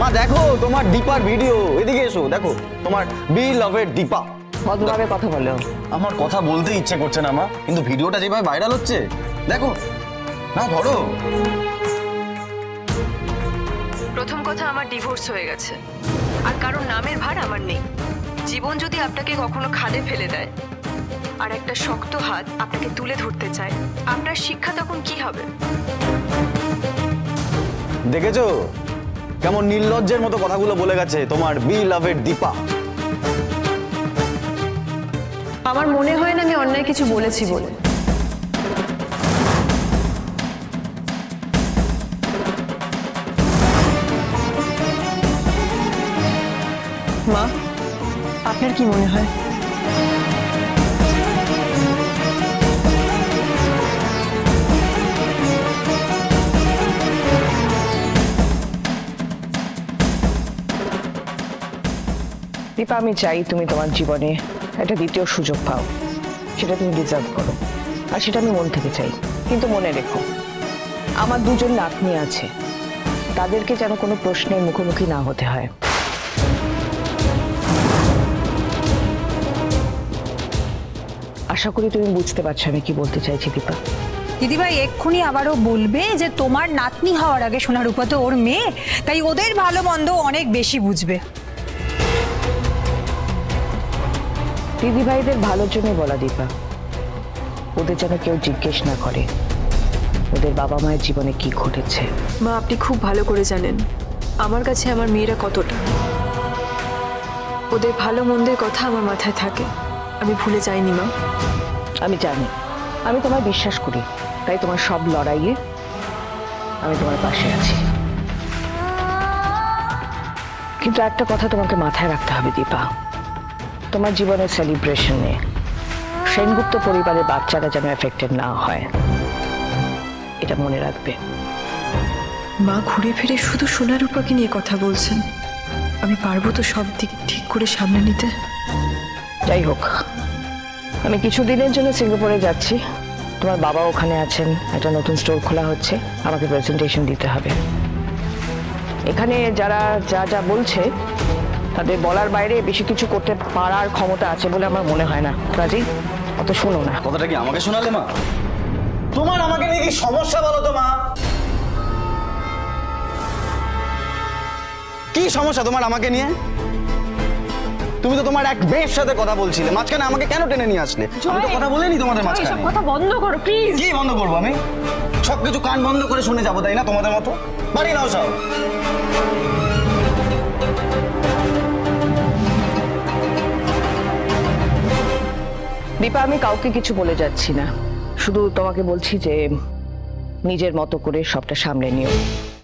মা দেখো তোমার দীপার ভিডিও এদিকে এসো দেখো তোমার বি লাভের দীপা। ভদ্রভাবে কথা বলো? আমার কথা বলতে ইচ্ছে করছে না মা কিন্তু ভিডিওটা যেভাবে ভাইরাল হচ্ছে দেখো। না ধরো। প্রথম কথা আমার ডিভোর্স হয়ে গেছে। আর কারোর নামের ভার আমার নেই। জীবন যদি আপনাকে কখনো খাদে ফেলে দেয় আর একটা শক্ত হাত আপনাকে তুলে ধরতে চায় আপনার শিক্ষা তখন কি হবে? দেখেছ? কেমন নির্লজ্জের মতো কথাগুলো বলে গেছে তোমার বি লাভের দীপা। আমার মনে হয় না আমি অন্যায় কিছু বলেছি বলে। মা, আপনার কি মনে হয়? দীপা, আমি চাই তুমি তোমার জীবনে একটা দ্বিতীয় সুযোগ পাও। সেটা তুমি ডিজার্ভ করো। আর সেটা আমি মন থেকে চাই। কিন্তু মনে রেখো, আমার দুজন নাতনি আছে। তাদেরকে যেন কোনো প্রশ্নের মুখোমুখি না হতে হয়। আশা করি তুমি বুঝতে পারছ আমি কি বলতে চাইছি, দীপা। দিদিভাই, এক্ষুনি আবারও বলবে যে তোমার নাতনি হওয়ার আগে সোনার উপা তো ওর মেয়ে, তাই ওদের ভালো মন্দ অনেক বেশি বুঝবে। দিদিভাইদের ভালোর জন্য বলা দীপা। ওদের যেন কেউ জিজ্ঞেস না করে ওদের বাবা মায়ের জীবনে কি ঘটেছে। মা আপনি খুব ভালো করে জানেন আমার কাছে আমার মেয়েরা কতটা। ওদের ভালো মন্দের কথা আমার মাথায় থাকে আমি ভুলে যাইনি মা। আমি জানি আমি তোমায় বিশ্বাস করি তাই তোমার সব লড়াইয়ে আমি তোমার পাশে আছি। কিন্তু একটা কথা তোমাকে মাথায় রাখতে হবে দীপা। তোমার জীবনের সেলিব্রেশনে সেনগুপ্ত পরিবারের বাচ্চারা যেন এফেক্টেড না হয়। এটা মনে রাখবে। মা ঘুরে ফিরে শুধু সোনার উপাকে নিয়ে কথা বলছেন। আমি পারব তো সব দিক ঠিক করে সামনে নিতে? যাই হোক আমি কিছুদিনের জন্য সিঙ্গাপুরে যাচ্ছি। তোমার বাবা ওখানে আছেন একটা নতুন স্টোর খোলা হচ্ছে। আমাকে প্রেজেন্টেশন দিতে হবে। এখানে যারা যা যা বলছে তাদের বলার বাইরে বেশি কিছু করতে পারার ক্ষমতা আছে বলে আমার মনে হয় না। কাজেই অত শোনো না। কথাটা কি আমাকে শোনালে মা? তোমার আমাকে নিয়ে কি সমস্যা বলো তো মা? কি সমস্যা তোমার আমাকে নিয়ে? তুমি তো তোমার এক বেশ সাথে কথা বলছিলে মাঝখানে আমাকে কেন টেনে নিয়ে আসলে? আমি তো কথা বলিনি তোমাদের মাঝখানে। কথা বন্ধ করো প্লিজ কি বন্ধ করব আমি? সব কিছু কান বন্ধ করে শুনে যাব তাই না তোমাদের মতো? বাড়ি নাও সব। দীপা আমি কাউকে কিছু বলে যাচ্ছি না। শুধু তোমাকে বলছি যে, নিজের মতো করে সবটা সামলে নিও।